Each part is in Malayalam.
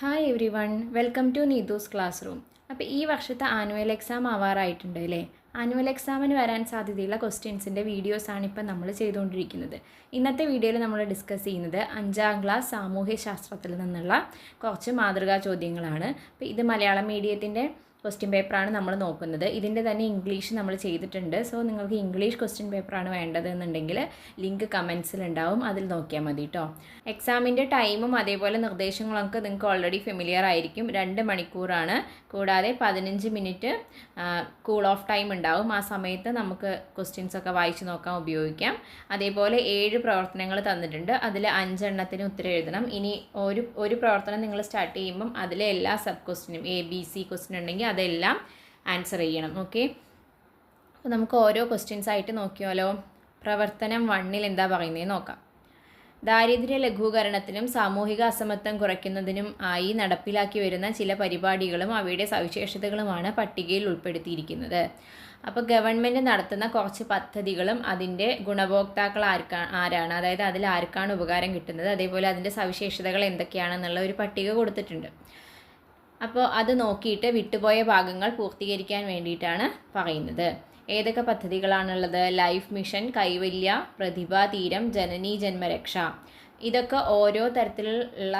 Hi every one welcome to Neethu's class room അപ്പോൾ ഈ വർഷത്തെ ആനുവൽ എക്സാം ആവാറായിട്ടുണ്ട് അല്ലേ? ആനുവൽ എക്സാമിന് വരാൻ സാധ്യതയുള്ള ക്വസ്റ്റ്യൻസിന്റെ വീഡിയോസാണ് ഇപ്പം നമ്മൾ ചെയ്തുകൊണ്ടിരിക്കുന്നത്. ഇന്നത്തെ വീഡിയോയിൽ നമ്മൾ ഡിസ്കസ് ചെയ്യുന്നത് അഞ്ചാം ക്ലാസ് സാമൂഹ്യ ശാസ്ത്രത്തിൽ നിന്നുള്ള കുറച്ച് മാതൃകാ ചോദ്യങ്ങളാണ്. അപ്പോൾ ഇത് മലയാളം മീഡിയത്തിന്റെ ക്വസ്റ്റ്യൻ പേപ്പറാണ് നമ്മൾ നോക്കുന്നത്. ഇതിന്റെ തന്നെ ഇംഗ്ലീഷ് നമ്മൾ ചെയ്തിട്ടുണ്ട്. സോ നിങ്ങൾക്ക് ഇംഗ്ലീഷ് ക്വസ്റ്റ്യൻ പേപ്പറാണ് വേണ്ടത് എന്നുണ്ടെങ്കിൽ ലിങ്ക് കമൻസിൽ ഉണ്ടാവും. അതിൽ നോക്കിയാൽ മതി കേട്ടോ എക്സാമിന്റെ ടൈമും അതേപോലെ നിർദ്ദേശങ്ങളൊക്കെ നിങ്ങൾക്ക് ഓൾറെഡി ഫെമിലിയർ ആയിരിക്കും. രണ്ട് മണിക്കൂറാണ് കൂടാതെ പതിനഞ്ച് മിനിറ്റ് കൂൾ ഓഫ് ടൈം ഉണ്ടാവും. ആ സമയത്ത് നമുക്ക് ക്വസ്റ്റ്യൻസ് ഒക്കെ വായിച്ച് നോക്കാൻ ഉപയോഗിക്കാം. അതേപോലെ ഏഴ് പ്രവർത്തനങ്ങൾ തന്നിട്ടുണ്ട്. അതിൽ അഞ്ചെണ്ണത്തിന് ഉത്തരം എഴുതണം. ഇനി ഒരു ഒരു പ്രവർത്തനം നിങ്ങൾ സ്റ്റാർട്ട് ചെയ്യുമ്പം അതിലെ എല്ലാ സബ് ക്വസ്റ്റിനും എ ബി സി ക്വസ്റ്റ്യൻ ഉണ്ടെങ്കിൽ അതെല്ലാം ആൻസർ ചെയ്യണം. ഓക്കെ അപ്പോൾ നമുക്ക് ഓരോ ക്വസ്റ്റ്യൻസ് ആയിട്ട് നോക്കിയാലോ? പ്രവർത്തനം വണ്ണിൽ എന്താ പറയുന്നത് നോക്കാം. ദാരിദ്ര്യ ലഘൂകരണത്തിനും സാമൂഹിക അസമത്വം കുറയ്ക്കുന്നതിനും ആയി നടപ്പിലാക്കി വരുന്ന ചില പരിപാടികളും അവയുടെ സവിശേഷതകളുമാണ് പട്ടികയിൽ ഉൾപ്പെടുത്തിയിരിക്കുന്നത്. അപ്പോൾ ഗവൺമെന്റ് നടത്തുന്ന കുറച്ച് പദ്ധതികളും അതിന്റെ ഗുണഭോക്താക്കൾ ആർക്കാ ആരാണ്? അതായത് അതിൽ ആർക്കാണ് ഉപകാരം കിട്ടുന്നത്? അതേപോലെ അതിന്റെ സവിശേഷതകൾ എന്തൊക്കെയാണെന്നുള്ള ഒരു പട്ടിക കൊടുത്തിട്ടുണ്ട്. അപ്പോൾ അത് നോക്കിയിട്ട് വിട്ടുപോയ ഭാഗങ്ങൾ പൂർത്തീകരിക്കാൻ വേണ്ടിയിട്ടാണ് പറയുന്നത്. ഏതൊക്കെ പദ്ധതികളാണുള്ളത്? ലൈഫ് മിഷൻ കൈവല്യ പ്രതിഭാ തീരം ജനനി ജന്മരക്ഷ. ഇതൊക്കെ ഓരോ തരത്തിലുള്ള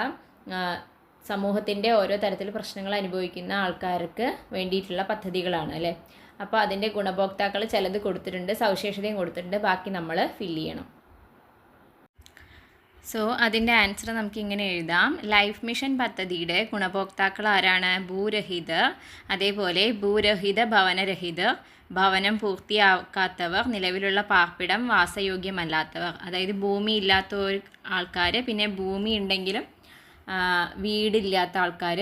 സമൂഹത്തിന്റെ ഓരോ തരത്തിൽ പ്രശ്നങ്ങൾ അനുഭവിക്കുന്ന ആൾക്കാർക്ക് വേണ്ടിയിട്ടുള്ള പദ്ധതികളാണ് അല്ലേ? അപ്പോൾ അതിന്റെ ഗുണഭോക്താക്കൾ ചിലത് കൊടുത്തിട്ടുണ്ട് സവിശേഷതയും കൊടുത്തിട്ടുണ്ട് ബാക്കി നമ്മൾ ഫില്ല് ചെയ്യണം. സോ അതിന്റെ ആൻസർ നമുക്ക് ഇങ്ങനെ എഴുതാം. ലൈഫ് മിഷൻ പദ്ധതിയുടെ ഗുണഭോക്താക്കൾ ആരാണ്? ഭൂരഹിത അതേപോലെ ഭൂരഹിത ഭവനരഹിത ഭവനം പൂർത്തിയാക്കാത്തവർ നിലവിലുള്ള പാർപ്പിടം വാസയോഗ്യമല്ലാത്തവർ. അതായത് ഭൂമി ഇല്ലാത്ത ആൾക്കാർ പിന്നെ ഭൂമി ഉണ്ടെങ്കിലും വീടില്ലാത്ത ആൾക്കാർ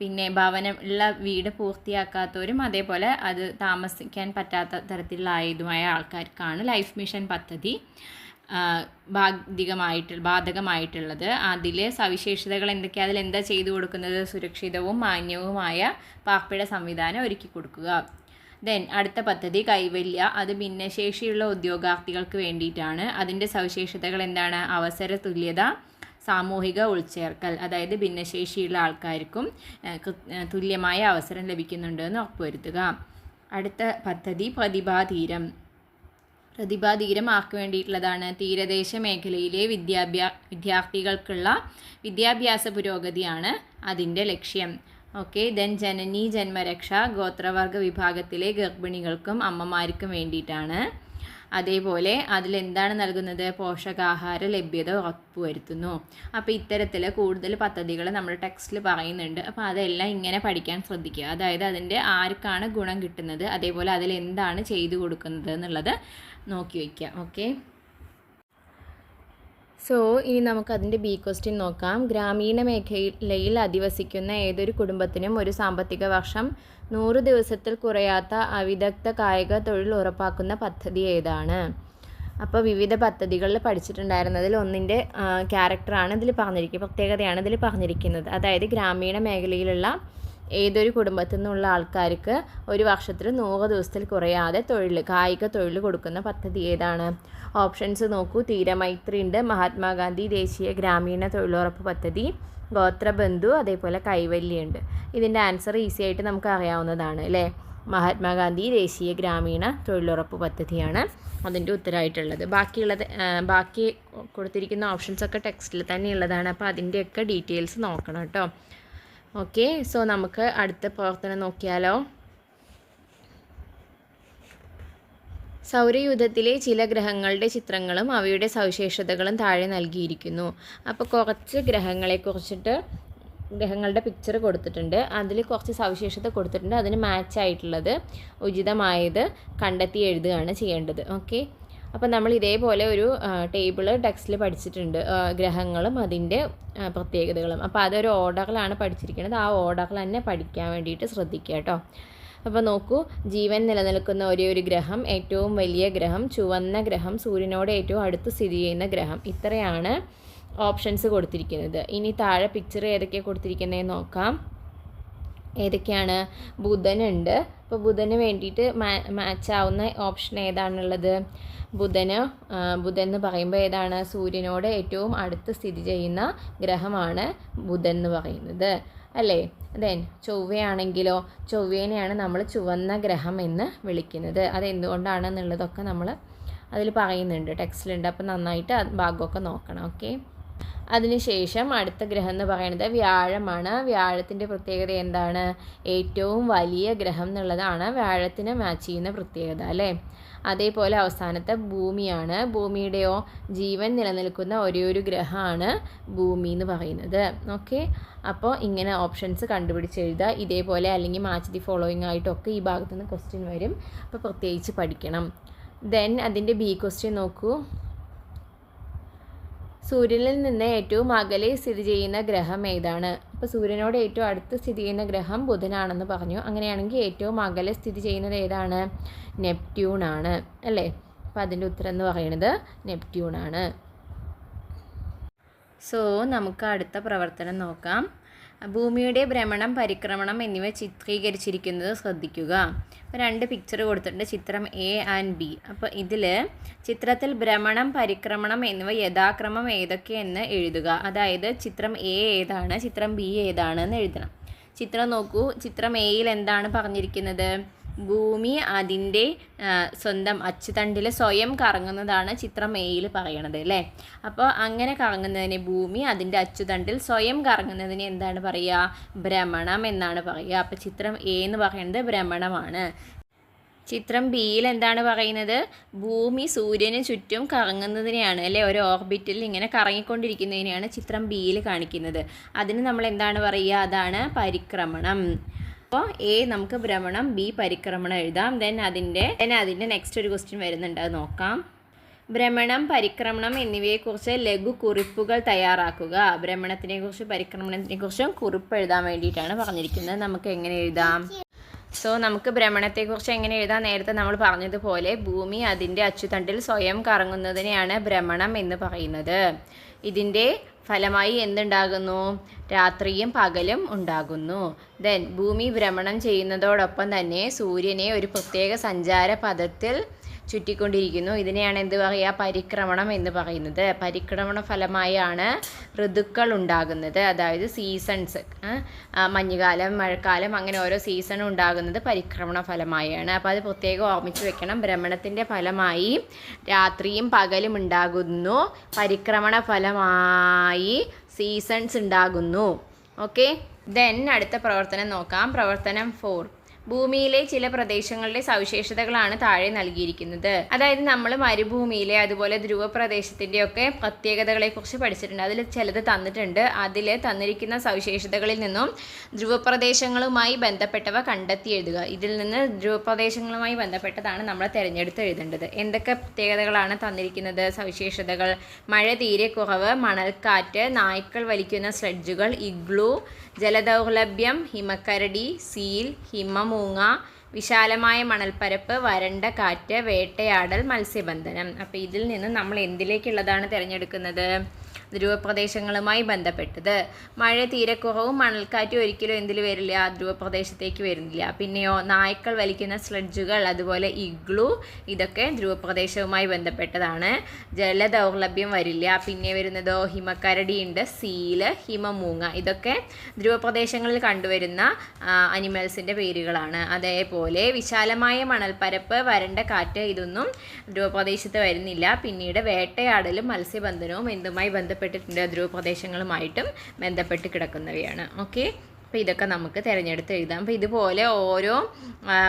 പിന്നെ ഭവനം ഉള്ള വീട് പൂർത്തിയാക്കാത്തവരും അതേപോലെ അത് താമസിക്കാൻ പറ്റാത്ത തരത്തിലുള്ള ആയതുമായ ആൾക്കാർക്കാണ് ലൈഫ് മിഷൻ പദ്ധതി. ബാധികമായിട്ട് ബാധകമായിട്ടുള്ളത്. അതിൽ സവിശേഷതകൾ എന്തൊക്കെയാണ് അതിൽ എന്താ ചെയ്തു കൊടുക്കുന്നത്? സുരക്ഷിതവും മാന്യവുമായ പാർപ്പിട സംവിധാനം ഒരുക്കി കൊടുക്കുക. ദെൻ അടുത്ത പദ്ധതി കൈവല്യ. അത് ഭിന്നശേഷിയുള്ള ഉദ്യോഗാർത്ഥികൾക്ക് വേണ്ടിയിട്ടാണ്. അതിന്റെ സവിശേഷതകൾ എന്താണ്? അവസര തുല്യത സാമൂഹിക ഉൾച്ചേർക്കൽ അതായത് ഭിന്നശേഷിയുള്ള ആൾക്കാർക്കും തുല്യമായ അവസരം ലഭിക്കുന്നുണ്ടെന്ന് ഉറപ്പുവരുത്തുക. അടുത്ത പദ്ധതി പ്രതിഭാതീരം പ്രതിഭാതീരം ആർക്ക് വേണ്ടിയിട്ടുള്ളതാണ് തീരദേശ മേഖലയിലെ വിദ്യാഭ്യാ വിദ്യാർത്ഥികൾക്കുള്ള വിദ്യാഭ്യാസ പുരോഗതിയാണ് അതിന്റെ ലക്ഷ്യം. ഓക്കെ ദെൻ ജനനി ജന്മരക്ഷ ഗോത്രവർഗ വിഭാഗത്തിലെ ഗർഭിണികൾക്കും അമ്മമാർക്കും വേണ്ടിയിട്ടാണ്. അതേപോലെ അതിലെന്താണ് നൽകുന്നത്? പോഷകാഹാര ലഭ്യത ഉറപ്പുവരുത്തുന്നു. അപ്പോൾ ഇത്തരത്തിൽ കൂടുതൽ പദ്ധതികൾ നമ്മൾ ടെക്സ്റ്റിൽ പറയുന്നുണ്ട്. അപ്പോൾ അതെല്ലാം ഇങ്ങനെ പഠിക്കാൻ ശ്രദ്ധിക്കുക. അതായത് അതിന്റെ ആർക്കാണ് ഗുണം കിട്ടുന്നത്? അതേപോലെ അതിൽ എന്താണ് ചെയ്തു കൊടുക്കുന്നത് എന്നുള്ളത് നോക്കി വയ്ക്കുക ഓക്കെ. സോ ഇനി നമുക്ക് അതിന്റെ ബി ക്വസ്റ്റ്യൻ നോക്കാം. ഗ്രാമീണ മേഖലയിൽ അധിവസിക്കുന്ന ഏതൊരു കുടുംബത്തിനും ഒരു സാമ്പത്തിക വർഷം നൂറ് ദിവസത്തിൽ കുറയാത്ത അവിദഗ്ധ കായിക തൊഴിൽ ഉറപ്പാക്കുന്ന പദ്ധതി ഏതാണ്? അപ്പോൾ വിവിധ പദ്ധതികളിൽ പഠിച്ചിട്ടുണ്ടായിരുന്നതിൽ ഒന്നിന്റെ ക്യാരക്ടറാണ് ഇതിൽ പറഞ്ഞിരിക്കുന്നത് പ്രത്യേകതയാണ് ഇതിൽ പറഞ്ഞിരിക്കുന്നത്. അതായത് ഗ്രാമീണ മേഖലയിലുള്ള ഏതൊരു കുടുംബത്തിൽ നിന്നുള്ള ആൾക്കാർക്ക് ഒരു വർഷത്തിൽ നൂറ് ദിവസത്തിൽ കുറയാതെ തൊഴിൽ കായിക തൊഴിൽ കൊടുക്കുന്ന പദ്ധതി ഏതാണ്? ഓപ്ഷൻസ് നോക്കൂ. തീരമൈത്രി ഉണ്ട് മഹാത്മാഗാന്ധി ദേശീയ ഗ്രാമീണ തൊഴിലുറപ്പ് പദ്ധതി ഗോത്രബന്ധു അതേപോലെ കൈവല്യുണ്ട് ഇതിന്റെ ആൻസർ ഈസി ആയിട്ട് നമുക്ക് അറിയാവുന്നതാണ് അല്ലേ? മഹാത്മാഗാന്ധി ദേശീയ ഗ്രാമീണ തൊഴിലുറപ്പ് പദ്ധതിയാണ് അതിന്റെ ഉത്തരമായിട്ടുള്ളത് ബാക്കിയുള്ളത് ബാക്കി കൊടുത്തിരിക്കുന്ന ഓപ്ഷൻസൊക്കെ ടെക്സ്റ്റിൽ തന്നെയുള്ളതാണ്. അപ്പോൾ അതിന്റെയൊക്കെ ഡീറ്റെയിൽസ് നോക്കണം കേട്ടോ. ഓക്കെ സോ നമുക്ക് അടുത്ത പ്രവർത്തനം നോക്കിയാലോ. സൗരയൂഥത്തിലെ ചില ഗ്രഹങ്ങളുടെ ചിത്രങ്ങളും അവയുടെ സവിശേഷതകളും താഴെ നൽകിയിരിക്കുന്നു. അപ്പോൾ കുറച്ച് ഗ്രഹങ്ങളെ കുറിച്ചിട്ട് ഗ്രഹങ്ങളുടെ പിക്ചർ കൊടുത്തിട്ടുണ്ട്. അതിൽ കുറച്ച് സവിശേഷത കൊടുത്തിട്ടുണ്ട്. അതിന് മാച്ച് ആയിട്ടുള്ളത് ഉചിതമായത് കണ്ടെത്തി എഴുതുകയാണ് ചെയ്യേണ്ടത്. ഓക്കെ അപ്പോൾ നമ്മൾ ഇതേപോലെ ഒരു ടേബിൾ ടെക്സ്റ്റിൽ പഠിച്ചിട്ടുണ്ട്. ഗ്രഹങ്ങളും അതിന്റെ പ്രത്യേകതകളും. അപ്പോൾ അതൊരു ഓർഡറിലാണ് പഠിച്ചിരിക്കുന്നത്. ആ ഓർഡറിൽ തന്നെ പഠിക്കാൻ വേണ്ടിയിട്ട് ശ്രദ്ധിക്കുക കേട്ടോ. അപ്പോൾ നോക്കൂ ജീവൻ നിലനിൽക്കുന്ന ഒരേ ഒരു ഗ്രഹം ഏറ്റവും വലിയ ഗ്രഹം ചുവന്ന ഗ്രഹം സൂര്യനോട് ഏറ്റവും അടുത്ത് സ്ഥിതി ചെയ്യുന്ന ഗ്രഹം. ഇത്രയാണ് ഓപ്ഷൻസ് കൊടുത്തിരിക്കുന്നത്. ഇനി താഴെ പിക്ചർ ഏതൊക്കെയാണ് കൊടുത്തിരിക്കുന്നതെന്ന് നോക്കാം. ഏതൊക്കെയാണ്? ബുധനുണ്ട്. അപ്പോൾ ബുധന് വേണ്ടിയിട്ട് മാച്ച് ആവുന്ന ഓപ്ഷൻ ഏതാണുള്ളത്? ബുധന് ബുധൻ എന്ന് പറയുമ്പോൾ ഏതാണ്? സൂര്യനോട് ഏറ്റവും അടുത്ത് സ്ഥിതി ചെയ്യുന്ന ഗ്രഹമാണ് ബുധൻ എന്ന് പറയുന്നത്. അല്ലേ? ദെൻ ചൊവ്വയാണെങ്കിലോ ചൊവ്വേനെയാണ് നമ്മൾ ചുവന്ന ഗ്രഹം എന്ന് വിളിക്കുന്നത്. അതെന്തുകൊണ്ടാണെന്നുള്ളതൊക്കെ നമ്മൾ അതിൽ പറയുന്നുണ്ട്. ടെക്സ്റ്റിലുണ്ട്. അപ്പോൾ നന്നായിട്ട് ഭാഗമൊക്കെ നോക്കണം. ഓക്കെ? അതിനുശേഷം അടുത്ത ഗ്രഹം എന്ന് പറയുന്നത് വ്യാഴമാണ്. വ്യാഴത്തിന്റെ പ്രത്യേകത എന്താണ്? ഏറ്റവും വലിയ ഗ്രഹം എന്നുള്ളതാണ്. വ്യാഴത്തിന് മാച്ച് ചെയ്യുന്ന പ്രത്യേകത അല്ലേ? അതേപോലെ അവസാനത്തെ ഭൂമിയാണ്. ഭൂമിയുടെയോ ജീവൻ നിലനിൽക്കുന്ന ഒരേ ഒരു ഗ്രഹമാണ് ഭൂമി എന്ന് പറയുന്നത്. ഓക്കെ അപ്പോൾ ഇങ്ങനെ ഓപ്ഷൻസ് കണ്ടുപിടിച്ച് എഴുതുക. ഇതേപോലെ അല്ലെങ്കിൽ മാച്ച് ദി ഫോളോയിങ് ആയിട്ടൊക്കെ ഈ ഭാഗത്തുനിന്ന് ക്വസ്റ്റ്യൻ വരും. അപ്പോൾ പ്രത്യേകിച്ച് പഠിക്കണം. ദെൻ അതിന്റെ ബി ക്വസ്റ്റ്യൻ നോക്കൂ. സൂര്യനിൽ നിന്ന് ഏറ്റവും അകലെ സ്ഥിതി ചെയ്യുന്ന ഗ്രഹം ഏതാണ്? അപ്പോൾ സൂര്യനോട് ഏറ്റവും അടുത്ത് സ്ഥിതി ചെയ്യുന്ന ഗ്രഹം ബുധനാണെന്ന് പറഞ്ഞു. അങ്ങനെയാണെങ്കിൽ ഏറ്റവും അകലെ സ്ഥിതി ചെയ്യുന്നത് ഏതാണ്? നെപ്റ്റ്യൂൺ ആണ് അല്ലേ? അപ്പോൾ അതിന്റെ ഉത്തരം എന്ന് പറയുന്നത് നെപ്റ്റ്യൂൺ ആണ്. സോ നമുക്ക് അടുത്ത പ്രവർത്തനം നോക്കാം. ഭൂമിയുടെ ഭ്രമണം പരിക്രമണം എന്നിവ ചിത്രീകരിച്ചിരിക്കുന്നത് ശ്രദ്ധിക്കുക. അപ്പോൾ രണ്ട് പിക്ചർ കൊടുത്തിട്ടുണ്ട്. ചിത്രം എ ആൻഡ് ബി അപ്പോൾ ഇതിൽ ചിത്രത്തിൽ ഭ്രമണം പരിക്രമണം എന്നിവ യഥാക്രമം ഏതൊക്കെയെന്ന് എഴുതുക. അതായത് ചിത്രം എ ഏതാണ് ചിത്രം ബി ഏതാണ് എന്ന് എഴുതണം. ചിത്രം നോക്കൂ. ചിത്രം എയിൽ എന്താണ് പറഞ്ഞിരിക്കുന്നത്? ഭൂമി അതിന്റെ സ്വന്തം അച്ചുതണ്ടിൽ സ്വയം കറങ്ങുന്നതാണ് ചിത്രം എയിൽ പറയണത് അല്ലേ? അപ്പോൾ അങ്ങനെ കറങ്ങുന്നതിനെ ഭൂമി അതിന്റെ അച്ചുതണ്ടിൽ സ്വയം കറങ്ങുന്നതിന് എന്താണ് പറയുക? ഭ്രമണം എന്നാണ് പറയുക. അപ്പോൾ ചിത്രം എ എന്ന് പറയുന്നത് ഭ്രമണമാണ്. ചിത്രം ബിയിൽ എന്താണ് പറയുന്നത്? ഭൂമി സൂര്യന് ചുറ്റും കറങ്ങുന്നതിനെയാണ് അല്ലെ? ഒരു ഓർബിറ്റിൽ ഇങ്ങനെ കറങ്ങിക്കൊണ്ടിരിക്കുന്നതിനെയാണ് ചിത്രം ബിയിൽ കാണിക്കുന്നത്. അതിന് നമ്മൾ എന്താണ് പറയുക? അതാണ് പരിക്രമണം. അപ്പോൾ എ നമുക്ക് ഭ്രമണം ബി പരിക്രമണം എഴുതാം. ദെൻ അതിന്റെ ദെൻ അതിന്റെ നെക്സ്റ്റ് ഒരു ക്വസ്റ്റ്യൻ വരുന്നുണ്ട്. അത് നോക്കാം. ഭ്രമണം പരിക്രമണം എന്നിവയെക്കുറിച്ച് ലഘു കുറിപ്പുകൾ തയ്യാറാക്കുക. ഭ്രമണത്തിനെക്കുറിച്ച് പരിക്രമണത്തിനെക്കുറിച്ചും കുറിപ്പ് എഴുതാൻ വേണ്ടിയിട്ടാണ് പറഞ്ഞിരിക്കുന്നത്. നമുക്ക് എങ്ങനെ എഴുതാം? സോ നമുക്ക് ഭ്രമണത്തെക്കുറിച്ച് എങ്ങനെ എഴുതാം? നേരത്തെ നമ്മൾ പറഞ്ഞതുപോലെ ഭൂമി അതിന്റെ അച്ചുതണ്ടിൽ സ്വയം കറങ്ങുന്നതിനെയാണ് ഭ്രമണം എന്ന് പറയുന്നത്. ഇതിന്റെ ഫലമായി എന്തുണ്ടാകുന്നു? രാത്രിയും പകലും ഉണ്ടാകുന്നു. ദെൻ ഭൂമി ഭ്രമണം ചെയ്യുന്നതോടൊപ്പം തന്നെ സൂര്യനെ ഒരു പ്രത്യേക സഞ്ചാര പഥത്തിൽ ചുറ്റിക്കൊണ്ടിരിക്കുന്നു. ഇതിനെയാണ് എന്ത് പറയുക? പരിക്രമണം എന്ന് പറയുന്നത്. പരിക്രമണ ഫലമായാണ് ഋതുക്കൾ ഉണ്ടാകുന്നത്. അതായത് സീസൺസ് മഞ്ഞുകാലം മഴക്കാലം അങ്ങനെ ഓരോ സീസൺ ഉണ്ടാകുന്നത് പരിക്രമണ ഫലമായാണ്. അപ്പോൾ അത് പ്രത്യേകം ഓർമ്മിച്ച് വെക്കണം. ഭ്രമണത്തിന്റെ ഫലമായി രാത്രിയും പകലും ഉണ്ടാകുന്നു. പരിക്രമണ ഫലമായി സീസൺസ് ഉണ്ടാകുന്നു. ഓക്കെ ദെൻ അടുത്ത പ്രവർത്തനം നോക്കാം. പ്രവർത്തനം ഫോർ ഭൂമിയിലെ ചില പ്രദേശങ്ങളുടെ സവിശേഷതകളാണ് താഴെ നൽകിയിരിക്കുന്നത്. അതായത് നമ്മൾ മരുഭൂമിയിലെ അതുപോലെ ധ്രുവ പ്രദേശത്തിന്റെ ഒക്കെ പ്രത്യേകതകളെ കുറിച്ച് പഠിച്ചിട്ടുണ്ട്. അതിൽ ചിലത് തന്നിട്ടുണ്ട്. അതിൽ തന്നിരിക്കുന്ന സവിശേഷതകളിൽ നിന്നും ധ്രുവപ്രദേശങ്ങളുമായി ബന്ധപ്പെട്ടവ കണ്ടെത്തി എഴുതുക. ഇതിൽ നിന്ന് ധ്രുവപ്രദേശങ്ങളുമായി ബന്ധപ്പെട്ടതാണ് നമ്മൾ തിരഞ്ഞെടുത്ത് എഴുതേണ്ടത്. എന്തൊക്കെ പ്രത്യേകതകളാണ് തന്നിരിക്കുന്നത്? സവിശേഷതകൾ മഴ തീരെ കുറവ് മണൽക്കാറ്റ് നായ്ക്കൾ വലിക്കുന്ന സ്ലഡ്ജുകൾ ഇഗ്ലു ജലദൗർലഭ്യം ഹിമക്കരടി സീൽ ഹിമമൂങ്ങ വിശാലമായ മണൽപ്പരപ്പ് വരണ്ട കാറ്റ് വേട്ടയാടൽ മത്സ്യബന്ധനം. അപ്പോൾ ഇതിൽ നിന്ന് നമ്മൾ എന്തിലേക്കുള്ളതാണ് തിരഞ്ഞെടുക്കുന്നത്? ധ്രുവപ്രദേശങ്ങളുമായി ബന്ധപ്പെട്ടത്. മഴ തീരക്കുറവും മണൽക്കാറ്റും ഒരിക്കലും എന്തിൽ വരില്ല. ധ്രുവപ്രദേശത്തേക്ക് വരുന്നില്ല. പിന്നെയോ നായ്ക്കൾ വലിക്കുന്ന സ്ലഡ്ജുകൾ അതുപോലെ ഇഗ്ലു ഇതൊക്കെ ധ്രുവപ്രദേശവുമായി ബന്ധപ്പെട്ടതാണ്. ജലദൗർലഭ്യം വരില്ല. പിന്നെ വരുന്നതോ ഹിമക്കരടിയുണ്ട് സീൽ ഹിമമൂങ്ങ ഇതൊക്കെ ധ്രുവപ്രദേശങ്ങളിൽ കണ്ടുവരുന്ന അനിമൽസിന്റെ പേരുകളാണ്. അതേപോലെ വിശാലമായ മണൽപ്പരപ്പ് വരണ്ട കാറ്റ് ഇതൊന്നും ധ്രുവപ്രദേശത്ത് വരുന്നില്ല. പിന്നീട് വേട്ടയാടലും മത്സ്യബന്ധനവും എന്തുമായി ബന്ധപ്പെട്ടിട്ടുണ്ട് ധ്രുവപ്രദേശങ്ങളുമായിട്ടും ബന്ധപ്പെട്ട് കിടക്കുന്നവയാണ്. ഓക്കെ അപ്പോൾ ഇതൊക്കെ നമുക്ക് തിരഞ്ഞെടുത്ത് എഴുതാം. അപ്പോൾ ഇതുപോലെ ഓരോ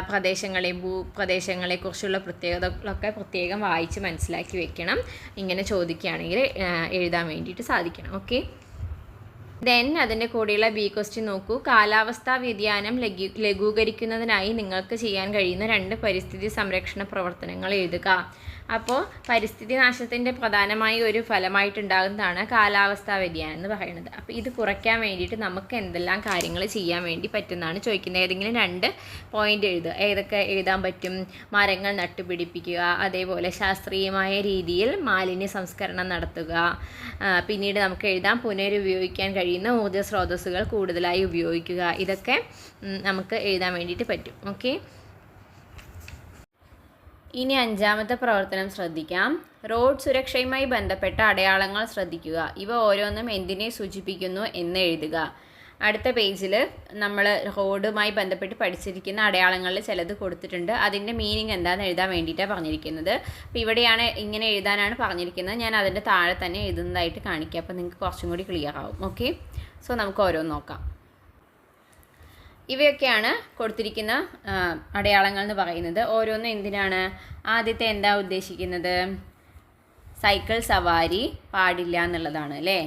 പ്രദേശങ്ങളെയും ഭൂപ്രദേശങ്ങളെക്കുറിച്ചുള്ള പ്രത്യേകതകളൊക്കെ പ്രത്യേകം വായിച്ച് മനസ്സിലാക്കി വെക്കണം. ഇങ്ങനെ ചോദിക്കുകയാണെങ്കിൽ എഴുതാൻ വേണ്ടിയിട്ട് സാധിക്കണം. ഓക്കെ ദെൻ അതിന്റെ കൂടെയുള്ള ബി ക്വസ്റ്റ്യൻ നോക്കൂ. കാലാവസ്ഥാ വ്യതിയാനം ലഘു ലഘൂകരിക്കുന്നതിനായി നിങ്ങൾക്ക് ചെയ്യാൻ കഴിയുന്ന രണ്ട് പരിസ്ഥിതി സംരക്ഷണ പ്രവർത്തനങ്ങൾ എഴുതുക. അപ്പോൾ പരിസ്ഥിതി നാശത്തിന്റെ പ്രധാനമായ ഒരു ഫലമായിട്ടുണ്ടാകുന്നതാണ് കാലാവസ്ഥാ വ്യതിയാനം എന്ന് പറയുന്നത്. അപ്പോൾ ഇത് കുറയ്ക്കാൻ വേണ്ടിയിട്ട് നമുക്ക് എന്തെല്ലാം കാര്യങ്ങൾ ചെയ്യാൻ വേണ്ടി പറ്റുന്നതാണ് ചോദിക്കുന്നത്. ഏതെങ്കിലും രണ്ട് പോയിന്റ് എഴുതുക. ഏതൊക്കെ എഴുതാൻ പറ്റും? മരങ്ങൾ നട്ടുപിടിപ്പിക്കുക അതേപോലെ ശാസ്ത്രീയമായ രീതിയിൽ മാലിന്യ സംസ്കരണം നടത്തുക. പിന്നീട് നമുക്ക് എഴുതാം. പുനരുപയോഗിക്കാൻ കഴിയുന്ന ഊർജ സ്രോതസ്സുകൾ കൂടുതലായി ഉപയോഗിക്കുക. ഇതൊക്കെ നമുക്ക് എഴുതാൻ വേണ്ടിയിട്ട് പറ്റും. ഓക്കെ? ഇനി അഞ്ചാമത്തെ പ്രവർത്തനം ശ്രദ്ധിക്കാം. റോഡ് സുരക്ഷയുമായി ബന്ധപ്പെട്ട അടയാളങ്ങൾ ശ്രദ്ധിക്കുക. ഇവ ഓരോന്നും എന്തിനെ സൂചിപ്പിക്കുന്നു എന്ന് എഴുതുക. അടുത്ത പേജിൽ നമ്മൾ റോഡുമായി ബന്ധപ്പെട്ട് പഠിച്ചിരിക്കുന്ന അടയാളങ്ങളിൽ ചിലത് കൊടുത്തിട്ടുണ്ട്. അതിന്റെ മീനിങ് എന്താണെന്ന് എഴുതാൻ വേണ്ടിയിട്ടാണ് പറഞ്ഞിരിക്കുന്നത്. അപ്പോൾ ഇവിടെയാണ് ഇങ്ങനെ എഴുതാനാണ് പറഞ്ഞിരിക്കുന്നത്. ഞാൻ അതിന്റെ താഴെ തന്നെ എഴുതുന്നതായിട്ട് കാണിക്കാം. അപ്പോൾ നിങ്ങൾക്ക് കുറച്ചും കൂടി ക്ലിയർ ആവും. ഓക്കെ സോ നമുക്ക് ഓരോന്ന് നോക്കാം. ഇവയൊക്കെയാണ് കൊടുത്തിരിക്കുന്ന അടയാളങ്ങൾ എന്ന് പറയുന്നത്. ഓരോന്നും എന്തിനാണ്? ആദ്യത്തെ എന്താ ഉദ്ദേശിക്കുന്നത്? സൈക്കിൾ സവാരി പാടില്ല എന്നുള്ളതാണ് അല്ലേ?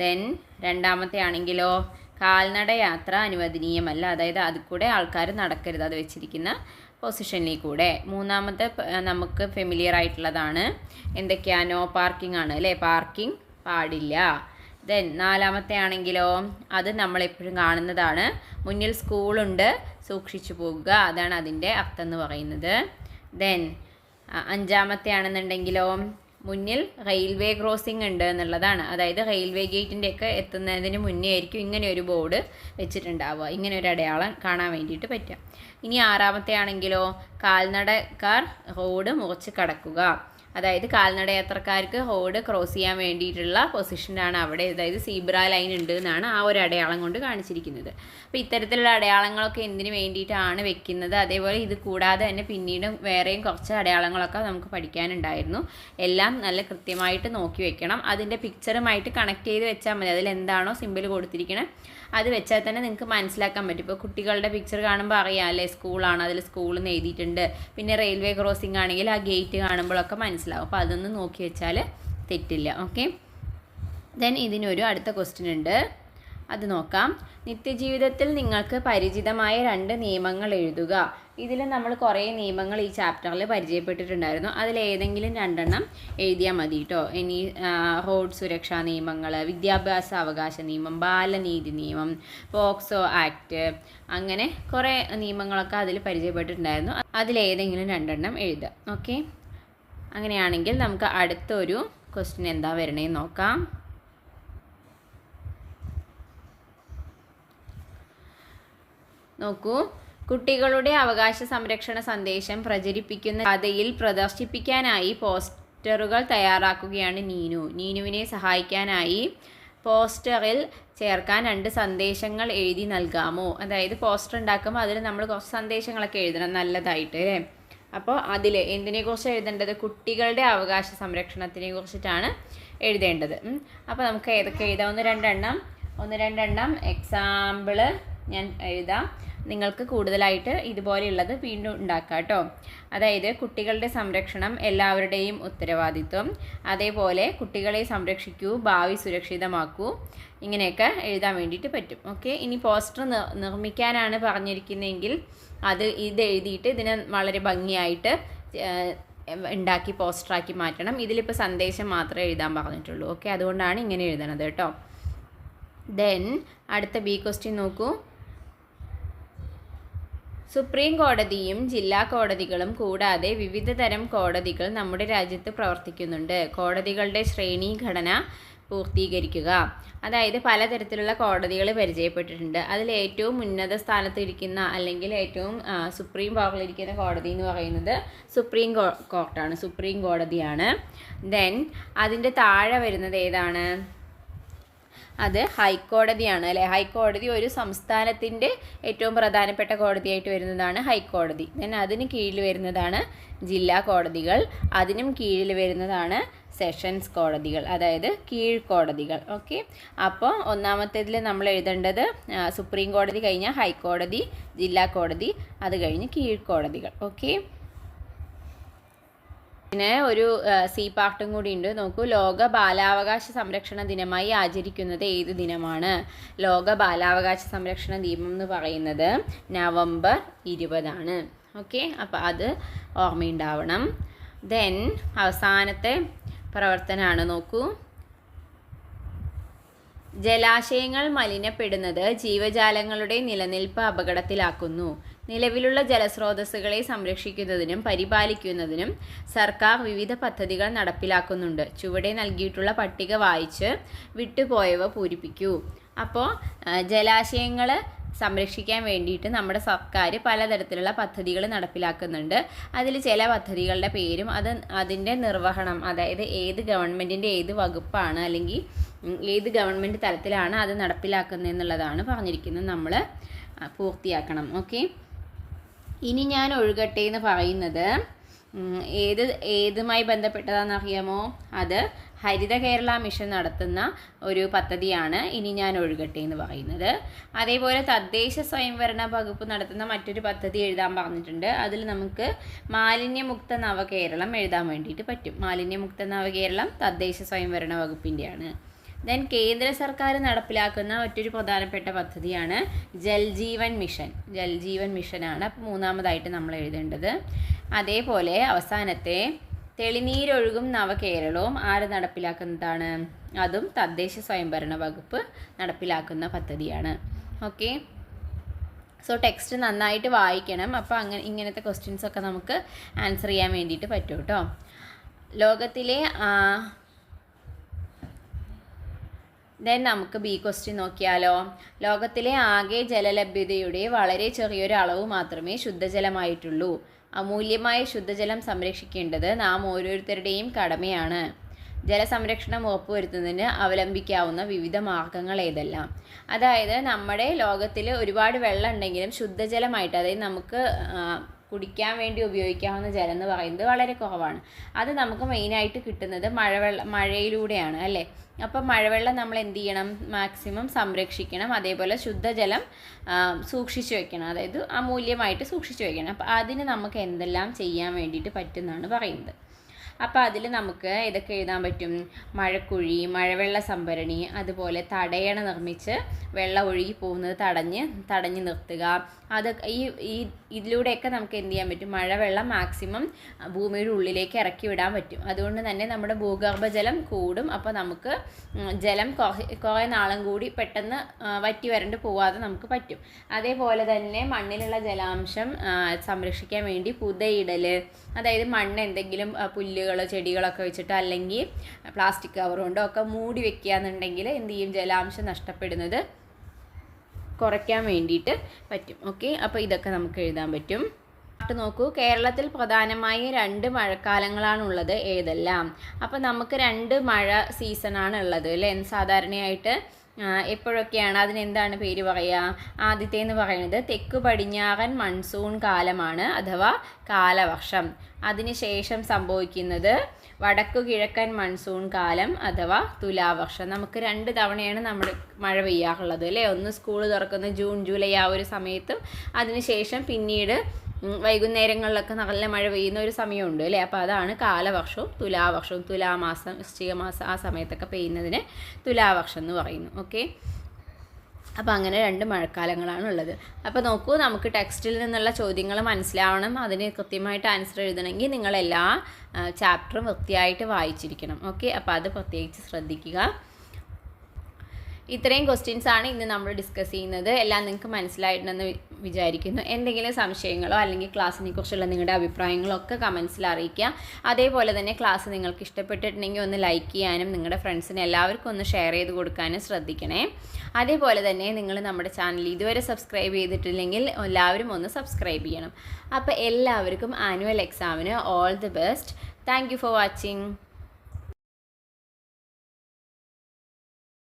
ദെൻ രണ്ടാമത്തെ ആണെങ്കിലോ? കാൽനട യാത്ര അനുവദനീയമല്ല. അതായത് അതിൽ കൂടെ ആൾക്കാർ നടക്കരുത്. അത് വെച്ചിരിക്കുന്ന പൊസിഷനിൽ കൂടെ മൂന്നാമത്തെ നമുക്ക് ഫെമിലിയർ ആയിട്ടുള്ളതാണ്. എന്തൊക്കെയാ നോ പാർക്കിംഗ് ആണ് അല്ലേ? പാർക്കിംഗ് പാടില്ല. ദെൻ നാലാമത്തെ ആണെങ്കിലോ? അത് നമ്മളെപ്പോഴും കാണുന്നതാണ്. മുന്നിൽ സ്കൂളുണ്ട്. സൂക്ഷിച്ചു പോകുക. അതാണ് അതിന്റെ അർത്ഥം എന്ന് പറയുന്നത്. ദെൻ അഞ്ചാമത്തെ ആണെന്നുണ്ടെങ്കിലോ? മുന്നിൽ റെയിൽവേ ക്രോസിംഗ് ഉണ്ട് എന്നുള്ളതാണ്. അതായത് റെയിൽവേ ഗേറ്റിന്റെ ഒക്കെ എത്തുന്നതിന് മുന്നേ ആയിരിക്കും ഇങ്ങനെ ഒരു ബോർഡ് വെച്ചിട്ടുണ്ടാവുക. ഇങ്ങനെ ഒരു അടയാളം കാണാൻ വേണ്ടിയിട്ട് പറ്റുക. ഇനി ആറാമത്തെ ആണെങ്കിലോ കാൽനടക്കാർ റോഡ് മുറിച്ച് കടക്കുക. അതായത് കാൽനട യാത്രക്കാർക്ക് ഹോഡ് ക്രോസ് ചെയ്യാൻ വേണ്ടിയിട്ടുള്ള പൊസിഷനാണ് അവിടെ. അതായത് സീബ്ര ലൈൻ ഉണ്ട് എന്നാണ് ആ ഒരു അടയാളം കൊണ്ട് കാണിച്ചിരിക്കുന്നത്. അപ്പോൾ ഇത്തരത്തിലുള്ള അടയാളങ്ങളൊക്കെ എന്തിനു വേണ്ടിയിട്ടാണ് വെക്കുന്നത്? അതേപോലെ ഇത് കൂടാതെ തന്നെ പിന്നീടും വേറെയും കുറച്ച് അടയാളങ്ങളൊക്കെ നമുക്ക് പഠിക്കാനുണ്ടായിരുന്നു. എല്ലാം നല്ല കൃത്യമായിട്ട് നോക്കി വെക്കണം. അതിന്റെ പിക്ചറുമായിട്ട് കണക്ട് ചെയ്ത് വെച്ചാൽ മതി. അതിൽ എന്താണോ സിമ്പിൾ കൊടുത്തിരിക്കണത് അത് വെച്ചാൽ തന്നെ നിങ്ങൾക്ക് മനസ്സിലാക്കാൻ പറ്റും. ഇപ്പോൾ കുട്ടികളുടെ പിക്ചർ കാണുമ്പോൾ അറിയാം അല്ലേ സ്കൂളാണ് അതിൽ സ്കൂളിൽ നിന്ന് എഴുതിയിട്ടുണ്ട്. പിന്നെ റെയിൽവേ ക്രോസിംഗ് ആണെങ്കിൽ ആ ഗേറ്റ് കാണുമ്പോഴൊക്കെ മനസ്സിലാവും. അപ്പോൾ അതൊന്ന് നോക്കി വെച്ചാൽ തെറ്റില്ല. ഓക്കെ ദെൻ ഇതിനൊരു അടുത്ത ക്വസ്റ്റ്യൻ ഉണ്ട്. അത് നോക്കാം. നിത്യജീവിതത്തിൽ നിങ്ങൾക്ക് പരിചിതമായ രണ്ട് നിയമങ്ങൾ എഴുതുക. ഇതിൽ നമ്മൾ കുറേ നിയമങ്ങൾ ഈ ചാപ്റ്ററിൽ പരിചയപ്പെട്ടിട്ടുണ്ടായിരുന്നു. അതിലേതെങ്കിലും രണ്ടെണ്ണം എഴുതിയാൽ മതി കേട്ടോ ഇനി റോഡ് സുരക്ഷാ നിയമങ്ങൾ വിദ്യാഭ്യാസ അവകാശ നിയമം ബാലനീതി നിയമം പോക്സോ ആക്ട് അങ്ങനെ കുറേ നിയമങ്ങളൊക്കെ അതിൽ പരിചയപ്പെട്ടിട്ടുണ്ടായിരുന്നു. അതിലേതെങ്കിലും രണ്ടെണ്ണം എഴുതുക. ഓക്കെ? അങ്ങനെയാണെങ്കിൽ നമുക്ക് അടുത്തൊരു ക്വസ്റ്റ്യൻ എന്താ വരണേന്ന് നോക്കാം. നോക്കൂ. കുട്ടികളുടെ അവകാശ സംരക്ഷണ സന്ദേശം പ്രചരിപ്പിക്കുന്ന കഥയിൽ പ്രദർശിപ്പിക്കാനായി പോസ്റ്ററുകൾ തയ്യാറാക്കുകയാണ് നീനു. നീനുവിനെ സഹായിക്കാനായി പോസ്റ്ററിൽ ചേർക്കാൻ രണ്ട് സന്ദേശങ്ങൾ എഴുതി നൽകാമോ? അതായത് പോസ്റ്റർ ഉണ്ടാക്കുമ്പോൾ അതിൽ നമ്മൾ കുറച്ച് സന്ദേശങ്ങളൊക്കെ എഴുതണം. നല്ലതായിട്ട് അല്ലേ? അപ്പോൾ അതിൽ എന്തിനെക്കുറിച്ച് എഴുതേണ്ടത്? കുട്ടികളുടെ അവകാശ സംരക്ഷണത്തിനെ കുറിച്ചിട്ടാണ് എഴുതേണ്ടത്. അപ്പോൾ നമുക്ക് ഏതൊക്കെ എഴുതാം? ഒന്ന് രണ്ടെണ്ണം ഒന്ന് രണ്ടെണ്ണം എക്സാമ്പിൾ ഞാൻ എഴുതാം. നിങ്ങൾക്ക് കൂടുതലായിട്ട് ഇതുപോലെയുള്ളത് വീണ്ടും ഉണ്ടാക്കാം കേട്ടോ അതായത് കുട്ടികളുടെ സംരക്ഷണം എല്ലാവരുടെയും ഉത്തരവാദിത്വം. അതേപോലെ കുട്ടികളെ സംരക്ഷിക്കൂ ഭാവി സുരക്ഷിതമാക്കൂ. ഇങ്ങനെയൊക്കെ എഴുതാൻ വേണ്ടിയിട്ട് പറ്റും. ഓക്കെ? ഇനി പോസ്റ്റർ നിർമ്മിക്കാനാണ് പറഞ്ഞിരിക്കുന്നതെങ്കിൽ അത് ഇത് എഴുതിയിട്ട് ഇതിനെ വളരെ ഭംഗിയായിട്ട് ഉണ്ടാക്കി പോസ്റ്ററാക്കി മാറ്റണം. ഇതിലിപ്പോൾ സന്ദേശം മാത്രമേ എഴുതാൻ പറഞ്ഞിട്ടുള്ളൂ. ഓക്കെ? അതുകൊണ്ടാണ് ഇങ്ങനെ എഴുതണത് കേട്ടോ ദെൻ അടുത്ത ബി ക്വസ്റ്റ്യൻ നോക്കൂ. സുപ്രീം കോടതിയും ജില്ലാ കോടതികളും കൂടാതെ വിവിധ തരം കോടതികൾ നമ്മുടെ രാജ്യത്ത് പ്രവർത്തിക്കുന്നുണ്ട്. കോടതികളുടെ ശ്രേണീഘടന പൂർത്തീകരിക്കുക. അതായത് പലതരത്തിലുള്ള കോടതികൾ പരിചയപ്പെട്ടിട്ടുണ്ട്. അതിൽ ഏറ്റവും ഉന്നത സ്ഥാനത്തിരിക്കുന്ന അല്ലെങ്കിൽ ഏറ്റവും സുപ്രീം പവറിലിരിക്കുന്ന കോടതി എന്ന് പറയുന്നത് സുപ്രീം കോർട്ടാണ്. സുപ്രീം കോടതിയാണ്. ദെൻ അതിന്റെ താഴെ വരുന്നത് ഏതാണ്? അത് ഹൈക്കോടതിയാണ് അല്ലേ? ഹൈക്കോടതി ഒരു സംസ്ഥാനത്തിന്റെ ഏറ്റവും പ്രധാനപ്പെട്ട കോടതിയായിട്ട് വരുന്നതാണ് ഹൈക്കോടതി. ദെൻ അതിന് കീഴിൽ വരുന്നതാണ് ജില്ലാ കോടതികൾ. അതിനും കീഴിൽ വരുന്നതാണ് സെഷൻസ് കോടതികൾ അതായത് കീഴ്ക്കോടതികൾ. ഓക്കെ? അപ്പോൾ ഒന്നാമത്തേതിൽ നമ്മൾ എഴുതേണ്ടത് സുപ്രീം കോടതി കഴിഞ്ഞാൽ ഹൈക്കോടതി ജില്ലാ കോടതി അത് കഴിഞ്ഞ് കീഴ്ക്കോടതികൾ. ഓക്കെ? പിന്നെ ഒരു സി പാർട്ടും കൂടി ഉണ്ട്. നോക്കൂ ലോക ബാലാവകാശ സംരക്ഷണ ദിനമായി ആചരിക്കുന്നത് ഏത് ദിനമാണ്? ലോക ബാലാവകാശ സംരക്ഷണ ദിനം എന്ന് പറയുന്നത് നവംബർ ഇരുപതാണ്. ഓക്കെ അപ്പോൾ അത് ഓർമ്മയുണ്ടാവണം. ദെൻ അവസാനത്തെ പ്രവർത്തനമാണ് നോക്കൂ. ജലാശയങ്ങൾ മലിനപ്പെടുന്നത് ജീവജാലങ്ങളുടെ നിലനിൽപ്പ് അപകടത്തിലാക്കുന്നു. നിലവിലുള്ള ജലസ്രോതസ്സുകളെ സംരക്ഷിക്കുന്നതിനും പരിപാലിക്കുന്നതിനും സർക്കാർ വിവിധ പദ്ധതികൾ നടപ്പിലാക്കുന്നുണ്ട്. ചുവടെ നൽകിയിട്ടുള്ള പട്ടിക വായിച്ച് വിട്ടുപോയവ പൂരിപ്പിക്കൂ. അപ്പോൾ ജലാശയങ്ങൾ സംരക്ഷിക്കാൻ വേണ്ടിയിട്ട് നമ്മുടെ സർക്കാർ പലതരത്തിലുള്ള പദ്ധതികൾ നടപ്പിലാക്കുന്നുണ്ട്. അതിൽ ചില പദ്ധതികളുടെ പേരും അത് അതിന്റെ നിർവഹണം അതായത് ഏത് ഗവൺമെന്റിന്റെ ഏത് വകുപ്പാണ് അല്ലെങ്കിൽ ഏത് ഗവൺമെന്റ് തലത്തിലാണ് അത് നടപ്പിലാക്കുന്നത് എന്നുള്ളതാണ് പറഞ്ഞിരിക്കുന്നത് നമ്മൾ പൂർത്തിയാക്കണം. ഓക്കെ ഇനി ഞാൻ ഒഴുകട്ടെ എന്ന് പറയുന്നത് ഏത് ഏതുമായി ബന്ധപ്പെട്ടതാണെന്ന് അറിയാമോ അത് ഹരിത കേരള മിഷൻ നടത്തുന്ന ഒരു പദ്ധതിയാണ് ഇനി ഞാൻ ഒഴുകട്ടെ എന്ന് പറയുന്നത്. അതേപോലെ തദ്ദേശ സ്വയംഭരണ വകുപ്പ് നടത്തുന്ന മറ്റൊരു പദ്ധതി എഴുതാൻ പറഞ്ഞിട്ടുണ്ട്. അതിൽ നമുക്ക് മാലിന്യമുക്ത നവകേരളം എഴുതാൻ വേണ്ടിയിട്ട് പറ്റും. മാലിന്യമുക്ത നവകേരളം തദ്ദേശ സ്വയംഭരണ വകുപ്പിന്റെയാണ്. ദെൻ കേന്ദ്ര സർക്കാർ നടപ്പിലാക്കുന്ന മറ്റൊരു പ്രധാനപ്പെട്ട പദ്ധതിയാണ് ജൽജീവൻ മിഷൻ. ജൽജീവൻ മിഷനാണ് അപ്പോൾ മൂന്നാമതായിട്ട് നമ്മൾ എഴുതേണ്ടത്. അതേപോലെ അവസാനത്തെ തെളിനീരൊഴുകും നവകേരളവും ആര് നടപ്പിലാക്കുന്നതാണ്? അതും തദ്ദേശ സ്വയംഭരണ വകുപ്പ് നടപ്പിലാക്കുന്ന പദ്ധതിയാണ്. ഓക്കെ സോ ടെക്സ്റ്റ് നന്നായിട്ട് വായിക്കണം. അപ്പോൾ അങ്ങനെ ഇങ്ങനത്തെ ക്വസ്റ്റ്യൻസ് ഒക്കെ നമുക്ക് ആൻസർ ചെയ്യാൻ വേണ്ടിയിട്ട് പറ്റും കേട്ടോ ലോകത്തിലെ ദെൻ നമുക്ക് ബി ക്വസ്റ്റ്യൻ നോക്കിയാലോ. ലോകത്തിലെ ആകെ ജലലഭ്യതയുടെ വളരെ ചെറിയൊരു അളവ് മാത്രമേ ശുദ്ധജലമായിട്ടുള്ളൂ. അമൂല്യമായ ശുദ്ധജലം സംരക്ഷിക്കേണ്ടത് നാം ഓരോരുത്തരുടെയും കടമയാണ്. ജലസംരക്ഷണം ഉറപ്പുവരുത്തുന്നതിന് അവലംബിക്കാവുന്ന വിവിധ മാർഗങ്ങൾ ഏതെല്ലാം? അതായത് നമ്മുടെ ലോകത്തിൽ ഒരുപാട് വെള്ളം ഉണ്ടെങ്കിലും ശുദ്ധജലമായിട്ട് അതായത് നമുക്ക് കുടിക്കാൻ വേണ്ടി ഉപയോഗിക്കാവുന്ന ജലം എന്ന് പറയുന്നത് വളരെ കുറവാണ്. അത് നമുക്ക് മെയിനായിട്ട് കിട്ടുന്നത് മഴവെള്ള മഴയിലൂടെയാണ് അല്ലേ? അപ്പം മഴവെള്ളം നമ്മൾ എന്ത് ചെയ്യണം? മാക്സിമം സംരക്ഷിക്കണം. അതേപോലെ ശുദ്ധജലം സൂക്ഷിച്ചു വെക്കണം. അതായത് അമൂല്യമായിട്ട് സൂക്ഷിച്ചു വെക്കണം. അപ്പം അതിന് നമുക്ക് എന്തെല്ലാം ചെയ്യാൻ വേണ്ടിയിട്ട് പറ്റുമെന്നാണ് പറയുന്നത്. അപ്പോൾ അതിൽ നമുക്ക് ഇതൊക്കെ എഴുതാൻ പറ്റും. മഴക്കുഴി മഴവെള്ള സംഭരണി അതുപോലെ തടയണ നിർമ്മിച്ച് വെള്ളം ഒഴുകി പോകുന്നത് തടഞ്ഞ് തടഞ്ഞ് നിർത്തുക. അത് ഈ ഈ ഇതിലൂടെയൊക്കെ നമുക്ക് എന്ത് ചെയ്യാൻ പറ്റും? മഴവെള്ളം മാക്സിമം ഭൂമിയുടെ ഉള്ളിലേക്ക് ഇറക്കി വിടാൻ പറ്റും. അതുകൊണ്ട് തന്നെ നമ്മുടെ ഭൂഗർഭജലം കൂടും. അപ്പോൾ നമുക്ക് ജലം കുറേ നാളും കൂടി പെട്ടെന്ന് വറ്റി വരണ്ട് പോവാതെ നമുക്ക് പറ്റും. അതേപോലെ തന്നെ മണ്ണിലുള്ള ജലാംശം സംരക്ഷിക്കാൻ വേണ്ടി പുതയിടൽ അതായത് മണ്ണ് എന്തെങ്കിലും ആ, പുല്ലുകളോ ചെടികളൊക്കെ വെച്ചിട്ട് അല്ലെങ്കിൽ പ്ലാസ്റ്റിക് കവർ കൊണ്ടോ ഒക്കെ മൂടി വെക്കുക എന്നുണ്ടെങ്കിൽ എന്ത് ചെയ്യും? ജലാംശം നഷ്ടപ്പെടുന്നത് കുറയ്ക്കാൻ വേണ്ടിയിട്ട് പറ്റും. ഓക്കെ? അപ്പോൾ ഇതൊക്കെ നമുക്ക് എഴുതാൻ പറ്റും. നോക്കൂ. കേരളത്തിൽ പ്രധാനമായി രണ്ട് മഴക്കാലങ്ങളാണുള്ളത് ഏതെല്ലാം? അപ്പോൾ നമുക്ക് രണ്ട് മഴ സീസണാണ് ഉള്ളത് അല്ലേ? സാധാരണയായിട്ട് എപ്പോഴൊക്കെയാണ് അതിനെന്താണ് പേര് പറയുക ആദ്യത്തെ എന്ന് പറയുന്നത് തെക്ക് പടിഞ്ഞാറൻ മൺസൂൺ കാലമാണ് അഥവാ കാലവർഷം. അതിനുശേഷം സംഭവിക്കുന്നത് വടക്കു കിഴക്കൻ മൺസൂൺ കാലം അഥവാ തുലാവർഷം. നമുക്ക് രണ്ട് തവണയാണ് നമ്മൾ മഴ പെയ്യാറുള്ളത് അല്ലേ? ഒന്ന് സ്കൂൾ തുറക്കുന്ന ജൂൺ ജൂലൈ ആ ഒരു സമയത്തും അതിനുശേഷം പിന്നീട് വൈകുന്നേരങ്ങളിലൊക്കെ നല്ല മഴ പെയ്യുന്ന ഒരു സമയമുണ്ട് അല്ലേ? അപ്പോൾ അതാണ് കാലവർഷവും തുലാവർഷവും. തുലാമാസം വൃശ്ചിക മാസം ആ സമയത്തൊക്കെ പെയ്യുന്നതിന് തുലാവർഷം എന്ന് പറയുന്നു. ഓക്കെ? അപ്പോൾ അങ്ങനെ രണ്ട് മഴക്കാലങ്ങളാണ് ഉള്ളത്. അപ്പോൾ നോക്കൂ നമുക്ക് ടെക്സ്റ്റിൽ നിന്നുള്ള ചോദ്യങ്ങൾ മനസ്സിലാവണം. അതിന് കൃത്യമായിട്ട് ആൻസർ എഴുതണമെങ്കിൽ നിങ്ങൾ എല്ലാ ചാപ്റ്ററും വൃത്തിയായിട്ട് വായിച്ചിരിക്കണം. ഓക്കെ? അപ്പോൾ അത് പ്രത്യേകിച്ച് ശ്രദ്ധിക്കുക. ഇത്രയും ക്വസ്റ്റ്യൻസ് ആണ് ഇന്ന് നമ്മൾ ഡിസ്കസ് ചെയ്യുന്നത്. എല്ലാം നിങ്ങൾക്ക് മനസ്സിലായിട്ടുണ്ടെന്ന് വിചാരിക്കുന്നു. എന്തെങ്കിലും സംശയങ്ങളോ അല്ലെങ്കിൽ ക്ലാസ്സിനെ കുറിച്ചുള്ള നിങ്ങളുടെ അഭിപ്രായങ്ങളോ ഒക്കെ കമൻസിൽ അറിയിക്കുക. അതേപോലെ തന്നെ ക്ലാസ് നിങ്ങൾക്ക് ഇഷ്ടപ്പെട്ടിട്ടുണ്ടെങ്കിൽ ഒന്ന് ലൈക്ക് ചെയ്യാനും നിങ്ങളുടെ ഫ്രണ്ട്സിന് എല്ലാവർക്കും ഒന്ന് ഷെയർ ചെയ്ത് കൊടുക്കാനും ശ്രദ്ധിക്കണേ. അതേപോലെ തന്നെ നിങ്ങൾ നമ്മുടെ ചാനൽ ഇതുവരെ സബ്സ്ക്രൈബ് ചെയ്തിട്ടില്ലെങ്കിൽ എല്ലാവരും ഒന്ന് സബ്സ്ക്രൈബ് ചെയ്യണം. അപ്പോൾ എല്ലാവർക്കും ആനുവൽ എക്സാമിന് all the best thank for watching